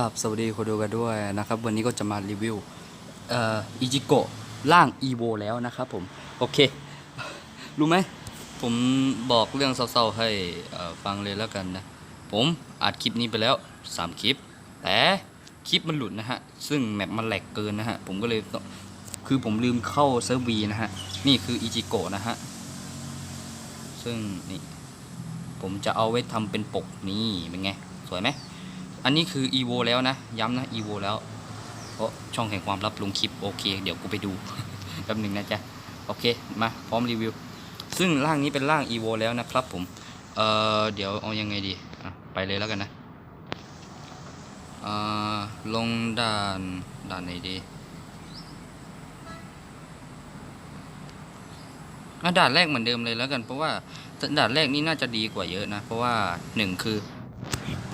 ลับสวัสดีคนดูกันด้วยนะครับ วันนี้ก็จะมารีวิวเอ่ออิจิโกะร่างอีโวแล้วนะครับผม โอเค รู้ไหม ผมบอกเรื่องเศร้าๆให้ฟังเลยแล้วกันนะ ผมอัดคลิปนี้ไปแล้ว 3 คลิป แต่คลิปมันหลุดนะฮะ ซึ่งแมปมันแหลกเกินนะฮะ ผมก็เลยคือผมลืมเข้าเซิร์ฟวีนะฮะ นี่คืออิจิโกะนะฮะ ซึ่งนี่ผมจะเอาไว้ทำเป็นปกนี่เป็นไง สวยไหม อันนี้คือ EVO แล้วนะ ย้ำนะ EVO แล้วเพราะช่องแห่งความลับลงคลิปโอเค เดี๋ยวกูไปดูแป๊บหนึ่งนะจ๊ะ โอเค มาพร้อมรีวิว ซึ่งร่างนี้เป็นร่าง EVO แล้วนะครับผม เอ่อ เดี๋ยวเอายังไงดีอะไปเลยแล้วกันนะอ่าลงด่านด่านไหนดีอะด่านแรกเหมือนเดิมเลยแล้วกันเพราะว่าด่านแรกนี่น่าจะดีกว่าเยอะนะ เพราะว่าหนึ่งคือ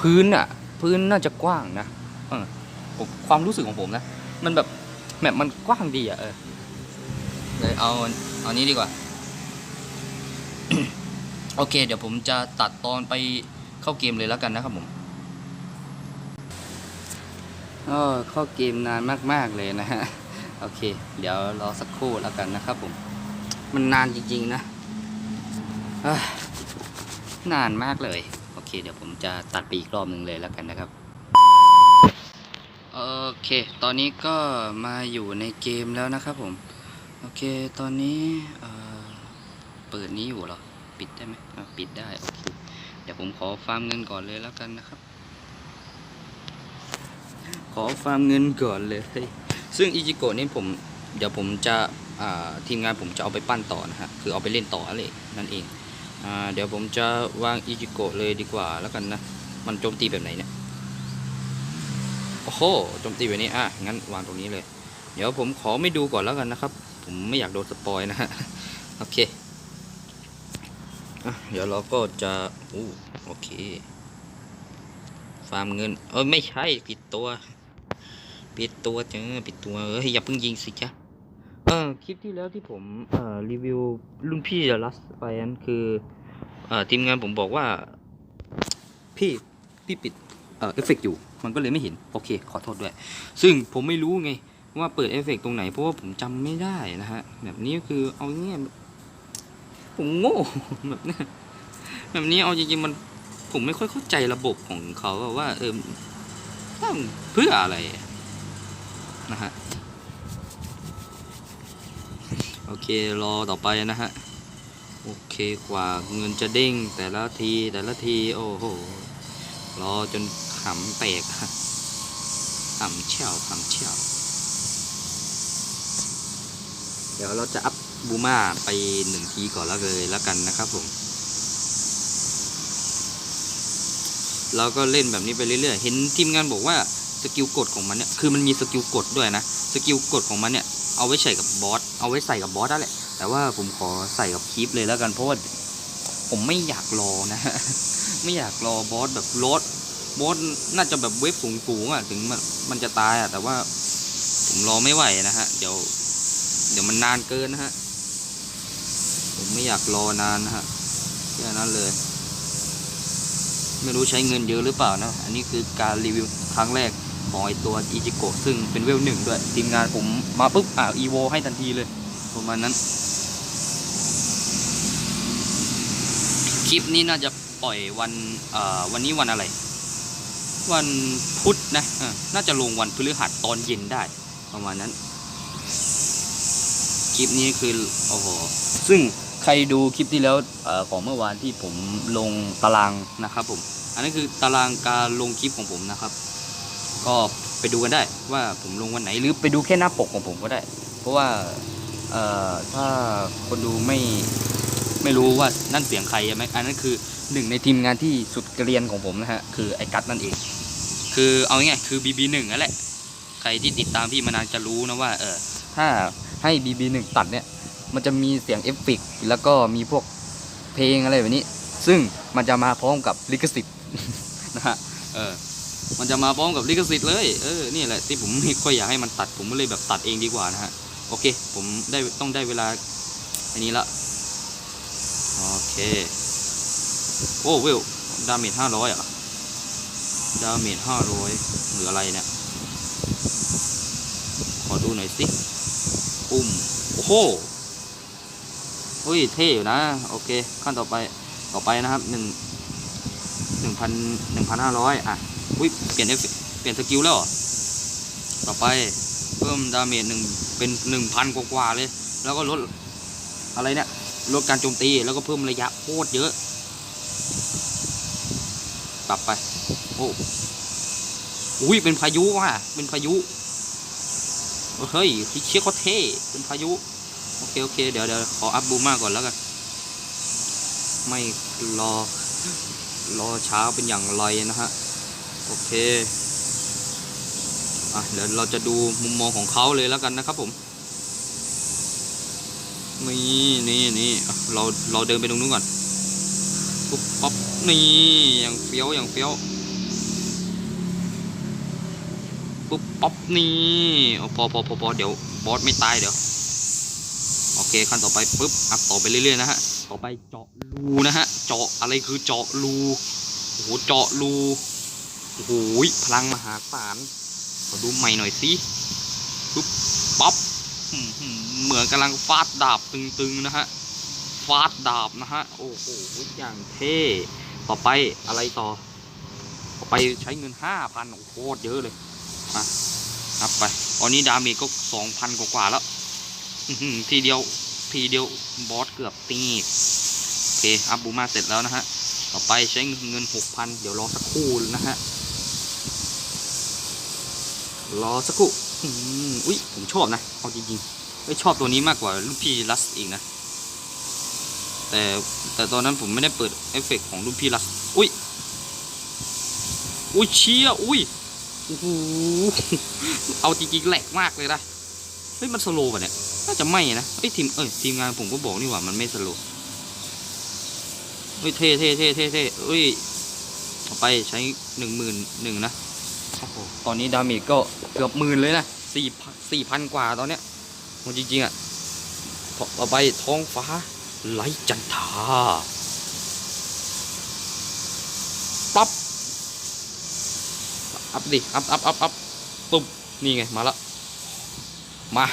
พื้นอะ พื้นน่าจะกว้างนะเออผมความรู้สึกของผมนะ มันแบบแมปมันกว้างดีอะเออเลยเอาเอานี้ดีกว่า โอเค เดี๋ยวผมจะตัดตอนไปเข้าเกมเลยแล้วกันนะครับผมก็เข้าเกมนานมาก ๆ เลยนะฮะ โอเค เดี๋ยวรอสักครู่แล้วกันนะครับผม มันนานจริง ๆ นะเอ้ยนานมากเลยโอ เคเดี๋ยวผมจะตัดไปอีกรอบหนึ่งเลยแล้วกันนะครับ โอเค ตอนนี้ก็มาอยู่ในเกมแล้วนะครับผม โอเค ตอนนี้เปิดนี้อยู่เหรอ ปิดได้ไหมปิดได้ โอเค เดี๋ยวผมขอฟาร์มเงินก่อนเลยแล้วกันนะครับ ขอฟาร์มเงินก่อนเลย ซึ่งอิจิโกะนี่ผม เดี๋ยวผมจะทีมงานผมจะเอาไปปั้นต่อนะฮะ คือเอาไปเล่นต่ออะไรนั่นเอง เดี๋ยวผมจะวางอิจิโกะเลยดีกว่าแล้วกันนะ มันโจมตีแบบไหนเนี่ย โอ้โห โจมตีแบบนี้ อะ งั้นวางตรงนี้เลย เดี๋ยวผมขอไม่ดูก่อนแล้วกันนะครับ ผมไม่อยากโดนสปอยนะฮะ โอเคอเดี๋ยวเราก็จะอู้โอเค ฟาร์มเงิน เออไม่ใช่ผิดตัวผิดตัวเจอผิดตัว เอ้ยอย่าเพิ่งยิงสิจ้ะเออคลิปที่แล้วที่ผม เอ่อ รีวิวรุ่นพี่เดลัสไปนั้นคือ ทีมงานผมบอกว่า พี่พี่ปิดเอ่อเฟเฟกอยู่ มันก็เลยไม่เห็น โอเค ขอโทษด้วย ซึ่งผมไม่รู้ไง ว่าเปิดเอฟเฟกตรงไหน เพราะว่าผมจำไม่ได้นะฮะ แบบนี้ก็คือเอาเงี้ยผมโง่แบบนี้แบบนี้เอาจริงๆมันผมไม่ค่อยเข้าใจระบบของเขาว่าเออเพื่ออะไรนะฮะ โอเค รอต่อไปนะฮะ โอเคกว่าเงินจะเด้งแต่ละทีแต่ละทีโอ้โหรอจนขำแตกฮะขำเชี่ยวขำเชี่ยว เดี๋ยวเราจะอัพบูมาไปหนึ่งทีก่อนแล้วเลยแล้วกันนะครับผม เราก็เล่นแบบนี้ไปเรื่อยๆ เห็นทีมงานบอกว่าสกิลกดของมันเนี่ย คือมันมีสกิลกดด้วยนะ สกิลกดของมันเนี่ย เอาไว้ใส่กับบอส เอาไว้ใส่กับบอสได้แหละ แต่ว่าผมขอใส่กับคลิปเลยแล้วกันเพราะว่าผมไม่อยากรอนะฮะไม่อยากรอบอสแบบรถบอสน่าจะแบบเวฟสูงๆอะถึงมันมันจะตายอะ แต่ว่าผมรอไม่ไหวนะฮะ เดี๋ยว เดี๋ยวมันนานเกินนะฮะ ผมไม่อยากรอนานนะฮะแค่นั้นเลย ไม่รู้ใช้เงินเยอะหรือเปล่านะ อันนี้คือการรีวิวครั้งแรกของไอตัวอีจิโกะซึ่งเป็นเวลหนึ่งด้วย ทีมงานผมมาปุ๊บอ่าอีโวให้ทันทีเลยประมาณนั้น คลิปนี้น่าจะปล่อยวันวันนี้วันอะไร วันพุธนะน่าจะลงวันพฤหัสตอนเย็นได้ประมาณนั้น คลิปนี้คือโอ้โหซึ่งใครดูคลิปที่แล้วอของเมื่อวานที่ผมลงตารางนะครับผม อันนั้คือตารางการลงคลิปของผมนะครับ ก็ไปดูกันได้ว่าผมลงวันไหนหรือไปดูแค่หน้าปกของผมก็ได้ เพราะว่าถ้าคนดูไม่ ไม่รู้ว่านั่นเสียงใครใช่ไหมอันนั้นคือหนึ่งในทีมงานที่สุดเกรียนของผมนะฮะคือไอ้กัตนั่นเอง คือเอาง่ายๆคือ BB1 นั่นแหละใครที่ติดตามพี่มานานจะรู้นะว่าเออถ้าให้ BB1 ตัดเนี่ย มันจะมีเสียงเอฟเฟกแล้วก็มีพวกเพลงอะไรแบบนี้ ซึ่งมันจะมาพร้อมกับลิขสิทธิ์นะฮะเออมันจะมาพร้อมกับลิขสิทธิ์เลย เออ นี่แหละที่ผมไม่ค่อยอยากให้มันตัด ผมก็เลยแบบตัดเองดีกว่านะฮะ โอเค ผมได้ต้องได้เวลาอันนี้ละ เค โอ้เวลดาเมจห้าร้อยอะดาเมจห้าร้อยเหรืออะไรเนี่ย ขอดูหน่อยสิอุ้มโอ้โหเฮ้ยเท่อยู่นะ โอเค ขั้นต่อไปต่อไปนะครับหนึ่งหนึ่งพันหนึ่งพันห้าร้อยอะอุ้ยเปลี่ยนเปลี่ยนสกิลแล้วต่อไปเพิ่มดาเมจหนึ่งเป็นหนึ่งพันกว่าๆเลย แล้วก็ลดอะไรเนี่ย ลดการโจมตีแล้วก็เพิ่มระยะโคตรเยอะ ปรับไป โอ้อุ้ยเป็นพายุว่ะเป็นพายุเฮ้ยเชี่ยเขาเท่เป็นพายุ โอเค โอเค เดี๋ยวเดี๋ยวขออัพบูมาก่อนแล้วกัน ไม่รอ รอช้าเป็นอย่างไรนะฮะ โอเค อะ เดี๋ยวเราจะดูมุมมองของเขาเลยแล้วกันนะครับผม นี่นี่นี่เราเราเดินไปตรงนู้นก่อนปุ๊บปั๊บนี่อย่างเฟี้ยวอย่างเฟี้ยวปุ๊บปั๊บนี่พอพอพอพอเดี๋ยวบอสไม่ตายเดี๋ยวโอเคขั้นต่อไปปุ๊บอัพต่อไปเรื่อยๆนะฮะต่อไปเจาะรูนะฮะเจาะอะไรคือเจาะรูโอ้โหเจาะรูโอ้โหพลังมหาศาลขอดูใหม่หน่อยสิปุ๊บป๊อื้อหือ เหมือนกำลังฟาดดาบตึงๆนะฮะ ฟาดดาบนะฮะ โอ้โห อย่างเท่ ต่อไปอะไรต่อ ต่อไปใช้เงินห้าพันโอ้โหโคตรเยอะเลยมานับไปตอนนี้ดาเมจก็สองพันกว่าแล้วทีเดียว ทีเดียวบอสเกือบตีโอเค อัพบูมาเสร็จแล้วนะฮะ ต่อไปใช้เงินหกพันเดี๋ยวรอสักครู่นะฮะ รอสักครู่ อุ้ยผมชอบนะ เอาจริงๆ ไม่ชอบตัวนี้มากกว่าลูกพี่ลัสอีกนะ แต่แต่ตอนนั้นผมไม่ได้เปิดเอฟเฟกต์ของลูกพี่ลัสอุ้ยอุ้ยเชี่ยอุ้ยโอ้โหเอาจริงๆแหลกมากเลยนะเฮ้ยมันสโลว์ป่ะเนี่ยน่าจะไม่นะเอ้ยทีมเอ้ยทีมงานผมก็บอกนี่หว่ามันไม่สโลว์เฮ้ยเท่เท่เท่เท่เท่เอ้ยต่อไปใช้หนึ่งหมื่นหนึ่งนะโอ้โหตอนนี้ดาเมจก็เกือบหมื่นเลยนะสี่สี่พันกว่าตอนเนี้ย โหจริงๆอะต่อไปท้องฟ้าไร้จันทราปั๊บอัพดิอัพอัพอัพอัพปุ๊บนี่ไง มาละ มา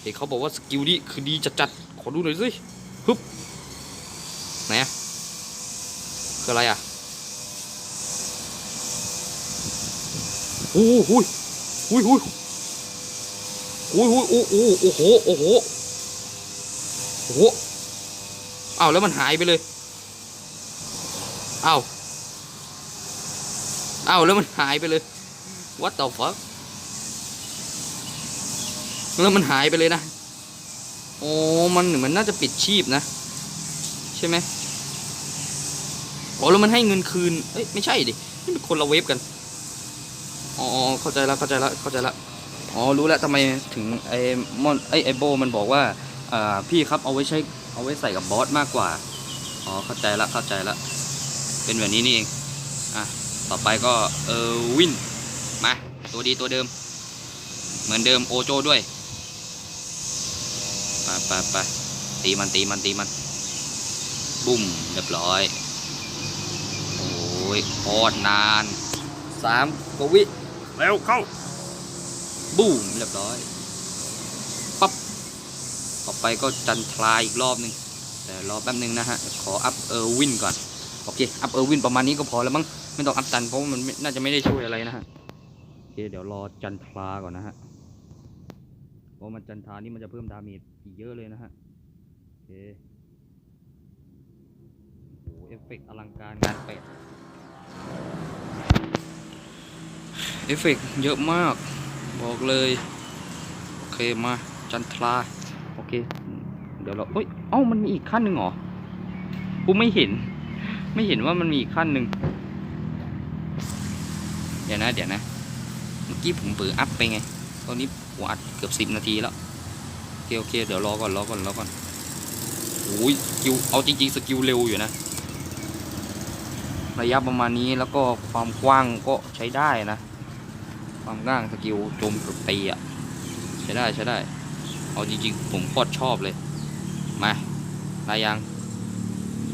เห็นเขาบอกว่าสกิลนี้คือดีจัดๆ ขอดูหน่อยสิฮึบไหนอะคืออะไรอะโอ้โหยโอ้ยโอ้ย อ้ยโอ้ยโอ้โหโอ้โหโอ้โหโอ้โหอ้าวแล้วมันหายไปเลยอ้าวอ้าวแล้วมันหายไปเลย what the fuck แล้วมันหายไปเลยนะโอ้มันเหมือนน่าจะปิดชีพนะ ใช่ไหมอ๋อแล้วมันให้เงินคืนเอ้ยไม่ใช่ดินี่เป็นคนละเวฟกันอ๋อเข้าใจแล้วเข้าใจแล้วเข้าใจแล้ว อ๋อรู้แล้วทำไมถึงไอ้มอนไอ้ไอโบมันบอกว่าอ่าพี่ครับเอาไว้ใช้เอาไว้ใส่กับบอสมากกว่าอ๋อเข้าใจละเข้าใจละเป็นแบบนี้นี่เองอะต่อไปก็เออวินมาตัวดีตัวเดิม เหมือนเดิมโอโจด้วยไปไปไปตีมันตีมันตีมันบุ้มเรียบร้อยโอ้ยโคตรนานสามกวิเร็วเข้า บูมเรียบร้อยปั๊บต่อไปก็จันทราอีกรอบหนึ่งแต่รอแป๊บนึงนะฮะ ขออัพเออร์วินก่อน โอเค อัพเออร์วินประมาณนี้ก็พอแล้วมั้งไม่ต้องอัพจันเพราะมันน่าจะไม่ได้ช่วยอะไรนะฮะโอเคเดี๋ยวรอจันทราก่อนนะฮะเพราะมันจันทรานี่มันจะเพิ่มดาเมจอีกเยอะเลยนะฮะโอเคโอ้โหเอฟเฟกต์อลังการงานเป็ดเอฟเฟกต์เยอะมาก บอกเลย โอเคมาจันทรา โอเค เดี๋ยวเราเอ้ยเอ้ามันมีอีกขั้นหนึ่งเหรอกูไม่เห็น ไม่เห็นว่ามันมีอีกขั้นหนึ่งเดี๋ยวนะ เดี๋ยวนะ เมื่อกี้ผมเปิดอัพไปไง ตอนนี้ผมอัดเกือบสิบนาทีแล้ว โอเคโอเค เดี๋ยวรอก่อนรอก่อนรอก่อนโอ้ยสกิลเอาจริงๆสกิลเร็วอยู่นะระยะประมาณนี้แล้วก็ความกว้างก็ใช้ได้นะ ความกว้างสกิลโจมตีอะใช้ได้ใช้ได้ เอาจริงๆ ผมโคตรชอบเลย มาลายยัง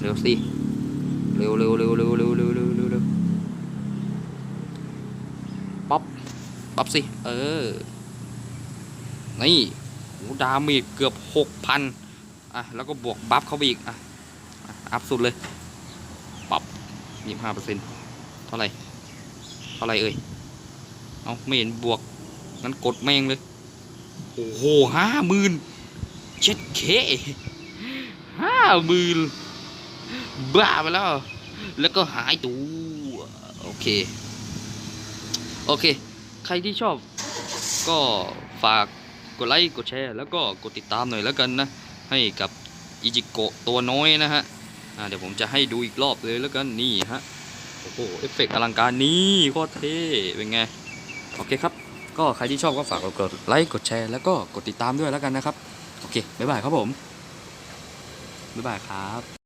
เร็วสิเร็วเร็วเร็วเร็วเร็วเร็วเร็วเร็วเร็วบัฟสิ เออ นี่โหดาเมจเกือบหกพันอะ แล้วก็บวกบัฟเขาไปอีก อะ อัพสุดเลยปรับยี่ห้าเปอร์เซ็นต์เท่าไหร่ เท่าไหร่เอ่ย เอาไม่เห็นบวกงั้นกดแม่งเลย โอ้โหห้าหมื่นเช็ดเคห้าหมื่นบ้าไปแล้ว แล้วก็หายตัวโอเค โอเค ใครที่ชอบ ก็ฝากกดไลค์กดแชร์ แล้วก็กดติดตามหน่อยแล้วกันนะ ให้กับอิจิโกะตัวน้อยนะฮะอ่าเดี๋ยวผมจะให้ดูอีกรอบเลยแล้วกันนี่ฮะ โอ้โห เอฟเฟกต์อลังการนี่โคตรเท่เป็นไง โอเคครับ ก็ใครที่ชอบก็ฝากกดไลค์กดแชร์แล้วก็กดติดตามด้วยแล้วกันนะครับ โอเค บ๊ายบายครับผม บ๊ายบายครับ